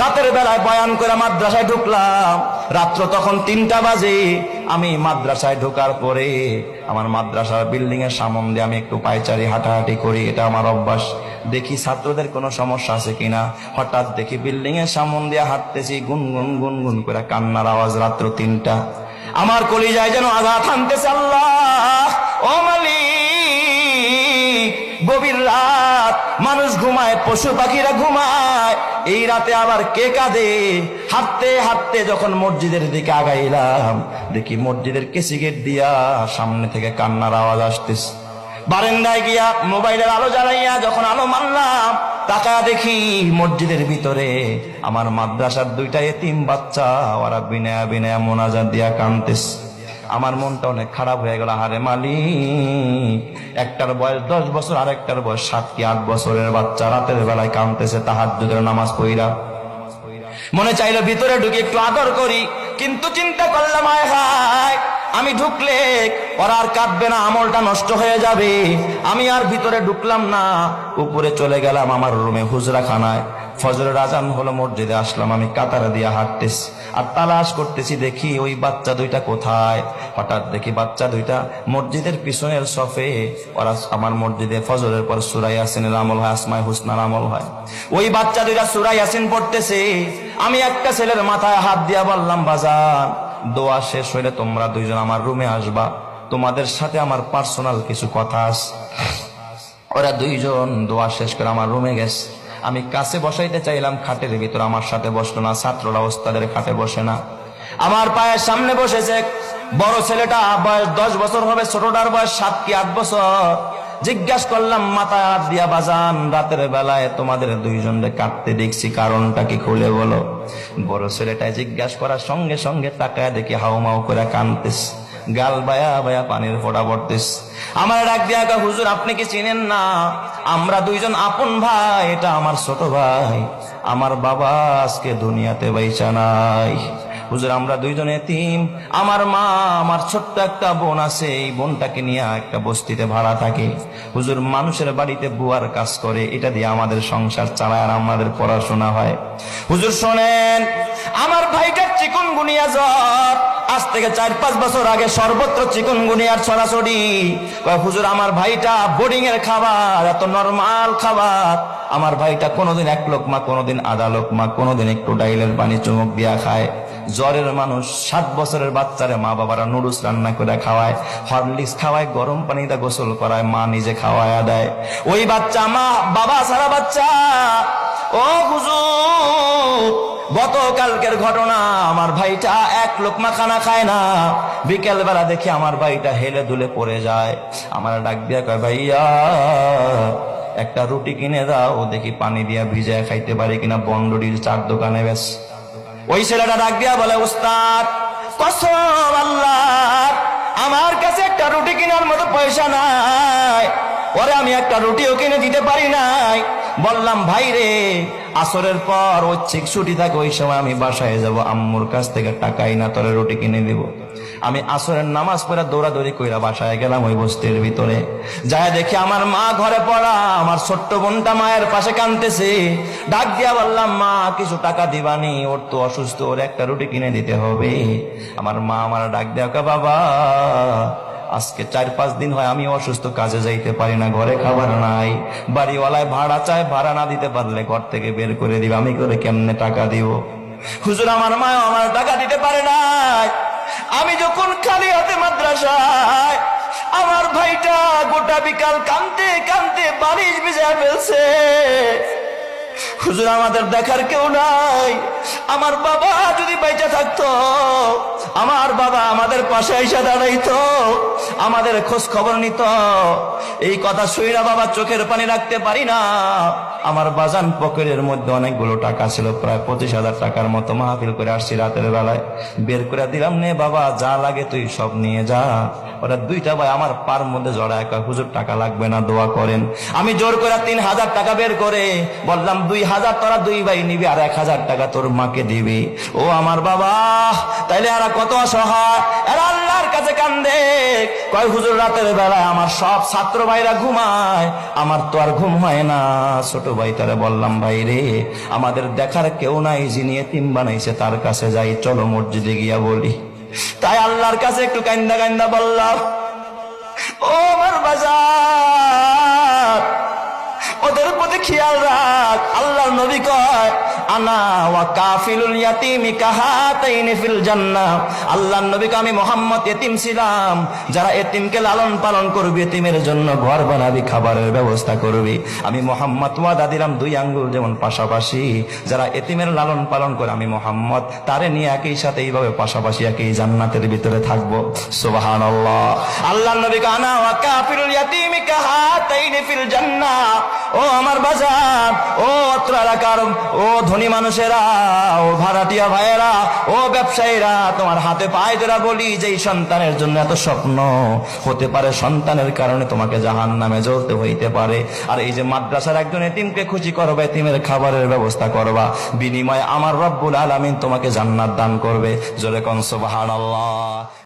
রাতের বেলায় বয়ান করে মাদ্রাসায় ঢুকলাম। রাত্র তখন তিনটা বাজে। আমি মাদ্রাসায় ঢোকার পরে আমার মাদ্রাসার বিল্ডিং এর সামন আমি একটু পায়চারি হাঁটাহাঁটি করি, এটা আমার অভ্যাস। দেখি ছাত্রদের কোনো সমস্যা আছে কিনা। হঠাৎ দেখি বিল্ডিং এর সামন দিয়ে হাঁটতেছি, গুনগুন গুনগুন করে কান্নার আওয়াজ রাত্র তিনটা। আমার কলিজায় যেন আঘাত হানতেছে আল্লাহ। গভীর রাত মানুষ ঘুমায়, পশু পাখিরা ঘুমায়। এই রাতে আবার কে কাঁদে? হাঁটতে হাঁটতে যখন মসজিদের দিকে আগাইলাম, দেখি মসজিদের কেসি গেট দিয়া সামনে থেকে কান্নার আওয়াজ আসতেছে। বারেন্দায় গিয়া মোবাইলের আলো জ্বালাইয়া যখন আলো মারলাম তাকা দেখি মসজিদের ভিতরে আমার মাদ্রাসার দুইটা এতিম বাচ্চা, ওরা বিনয়া বিনয়া মোনাজাত দিয়া কানতেছে আমার মনটা অনেক খারাপ হয়ে গেল। আরে মালি একটার বয়স দশ বছর আর একটার বয়স সাত কি আট বছরের বাচ্চা রাতের বেলায় কানতেছে তাহার নামাজ পইরা। মনে চাইলো ভিতরে ঢুকে একটু আদর করি, কিন্তু চিন্তা করলাম আয় হায়, আমি ঢুকলে ওরা আর কাঁদবে না, আমলটা নষ্ট হয়ে যাবে। আমি আর ভিতরে ঢুকলাম না, উপরে চলে গেলাম আমার রুমে হুজরা খানায় ফজরের আজান হলো মসজিদে আসলাম, আমি কাতারে দিয়ে হাঁটতেছি। আর তালাশ করতেছি, দেখি ওই বাচ্চা দুইটা কোথায়? হঠাৎ দেখি বাচ্চা দুইটা মসজিদের পিছনের সফে ওরা আমার মসজিদে ফজরের পর সুরাই আসিনের আমল হয় আসমায় হুসনার আমল হয়। ওই বাচ্চা দুইটা সুরাই আসিন পড়তেছে, আমি একটা ছেলের মাথায় হাত দিয়া বললাম বাজার দোয়া শেষ হইলে তোমরা দুইজন আমার রুমে আসবা। তোমাদের সাথে আমার পার্সোনাল কিছু কথা আছে। ওরা দুইজন দোয়া শেষ করে আমার রুমে গেছে। আমি কাছে বসাইতে চাইলাম খাটের ভিতর, আমার সাথে বসল না ছাত্ররা ওস্তাদের খাটে বসে না। আমার পায়ের সামনে বসেছে, বড় ছেলেটা, বয়স দশ বছর হবে, ছোটটার বয়স সাত কি আট বছর। জিজ্ঞাসা করলাম মাথায় হাত দিয়া বাজান, রাতের বেলায় তোমাদের দুইজনকে কাটতে দেখছি, কারণটা কি খুলে বলো? বড় ছেলেটায় জিজ্ঞাসা করার সঙ্গে সঙ্গে তাকায় দেখি হাউমাউ করে কানতেস গাল বায়া বায়া পানির ফোটা পড়তেস আমার ডাক দিয়া কা হুজুর, আপনি কি চিনেন না? আমরা দুইজন আপন ভাই, এটা আমার ছোট ভাই। আমার বাবা আজকে দুনিয়াতে বাইচা নাই। হুজুর, আমরা দুইজন এতিম। আমার মা, আমার ছোট্ট একটা বোন আছে, এই বোনটাকে নিয়ে একটা বস্তিতে ভাড়া থাকে। হুজুর, মানুষের বাড়িতে বুয়ার কাজ করে, এটা দিয়ে আমাদের সংসার চালায় আর আমাদের পড়াশোনা হয়। হুজুর, শোনেন, আমার ভাইটার চিকন গুনিয়া জ্বর আজ থেকে চার পাঁচ বছর আগে সর্বত্র চিকন গুনিয়ার ছড়াছড়ি। হুজুর, আমার ভাইটা বোর্ডিং এর খাবার, এত নরমাল খাবার। আমার ভাইটা কোনোদিন এক লোকমা কোনোদিন আধা লোকমা কোনোদিন একটু ডাইলের পানি চুমুক দিয়া খায়। জ্বরের মানুষ সাত বছরের বাচ্চারে মা বাবারা নুডলস রান্না করে খাওয়ায়, হরলিক্স খাওয়ায়, গরম পানিতে গোসল করায়, মা নিজে খাওয়ায় দেয়। ওই বাচ্চা মা, বাবা, সারা বাচ্চা। ও হুজুর, গতকালকের ঘটনা, আমার ভাইটা এক লোকমা খানা খায় না। বিকেল বেলা দেখি আমার ভাইটা হেলে দুলে পড়ে যায়। আমার ডাক দিয়া কয়, ভাইয়া, একটা রুটি কিনে দাও, দেখি পানি দিয়া ভিজায় খাইতে পারি কিনা বন্ডরির চার দোকানে বেশ ওই ছেলেটা ডাক দিয়া বলে, উস্তাদ, কসম আল্লাহ, আমার কাছে একটা রুটি কেনার মতো পয়সা নাই। ওরে আমি একটা রুটিও কিনে দিতে পারি নাই। বললাম, ভাই রে, আসরের পর ঐচ্ছিক ছুটি থাকে, ওই সময় আমি বাসায় যাব, আম্মুর কাছ থেকে টাকাই না তোরে রুটি কিনে দিব। আমি আসরের নামাজ পড়ে দৌড়াদৌড়ি কইরা বাসায় গেলাম ওই বস্তির ভিতরে। যায় দেখি আমার মা ঘরে পড়া, আমার ছোট্ট বোনটা মায়ের পাশে কানতেছে ডাক দিয়া বললাম, মা, কিছু টাকা দিবানি, ওর তো অসুস্থ, ওর একটা রুটি কিনে দিতে হবে। আমার মা আমার ডাক দেওয়া বাবা, আজকে চার পাঁচ দিন হয় আমি অসুস্থ, কাজে যাইতে পারি না, ঘরে খাবার নাই। বাড়িওয়ালায় ভাড়া চায়, ভাড়া না দিতে পারলে ঘর থেকে বের করে দিবে, আমি করে কেমনে টাকা দিব? হুজুর আমার মা আমার টাকা দিতে পারে নাই। আমি যখন খালি হাতে মাদ্রাসায়, আমার ভাইটা গোটা বিকাল কানতে কানতে বালিশ ভিজা ফেলছে। হুজুর, আমাদের দেখার কেউ নাই। আমার বাবা যদি বাইচা থাকতো আমার বাবা আমাদের পাশে এসে দাঁড়াইতো, আমাদের খোঁজ খবর নিত। এই কথা শুইরা বাবা চোখের পানি রাখতে পারি না। আমার বাজান পকেটের মধ্যে অনেকগুলো টাকা ছিল, প্রায় পঁচিশ হাজার টাকার মতো মাহফিল করে আসছি রাতের বেলায়। বের করে দিলাম, নে বাবা, যা লাগে তুই সব নিয়ে যা। ওরা দুইটা ভাই আমার পার মধ্যে জড়ায়, কয়, হুজুর, টাকা লাগবে না, দোয়া করেন। আমি জোর করে তিন হাজার টাকা বের করে বললাম, দুই হাজার তোরা দুই ভাই নিবি, আর এক হাজার টাকা তোর মাকে দিবি। ও আমার বাবা, তাইলে আর কত অসহায়। এরা আল্লাহর কাছে কান্দে। কয়, হুজুর, রাতের বেলায় আমার সব ছাত্র ভাইরা ঘুমায়। আমার তো আর ঘুম হয় না। ছোট ভাই তারা বললাম, ভাই রে, আমাদের দেখার কেউ নাই যিনি এতিম বানাইছে, তার কাছে যাই, চলো মসজিদে গিয়া বলি। তাই আল্লাহর কাছে একটু কান্দা কান্দা বললাম, ও আমার বাজার, ওদের প্রতি খেয়াল রাখ। আল্লাহর নবী কয় আনা নবীকে আমি মোহাম্মদ এতিম ছিলাম। যারা এতিমকে লালন পালন করবে, এতিমের জন্য ঘর বানাবি, খাবারের ব্যবস্থা করবি। আমি মোহাম্মদ ওয়াদা দিলাম দুই আঙ্গুল যেমন পাশাপাশি। যারা এতিমের লালন পালন করে, আমি মোহাম্মদ, তারে নিয়ে একই সাথে এইভাবে পাশাপাশি একই জান্নাতের ভিতরে থাকব। সুবহানাল্লাহ। আল্লাহর নবীকে আনা ওয়া কাফিলুল ইয়াতিমি কাহাতাইনি ফিল জান্নাহ। ও আমার বাজার, ও অত্র এলাকার ও ধনী মানুষেরা, ও ভাড়াটিয়া ভাইয়েরা, ও ব্যবসায়ীরা, তোমার হাতে ধরা বলি যে সন্তানের জন্য এত স্বপ্ন হতে পারে, সন্তানের কারণে তোমাকে জাহান নামে জ্বলতে হইতে পারে। আর এই যে মাদ্রাসার একজন এতিমকে খুশি করবা, এতিমের খাবারের ব্যবস্থা করবা, বিনিময়ে আমার রব্বুল আলামিন তোমাকে জান্নাত দান করবে। জোরে আল্লাহ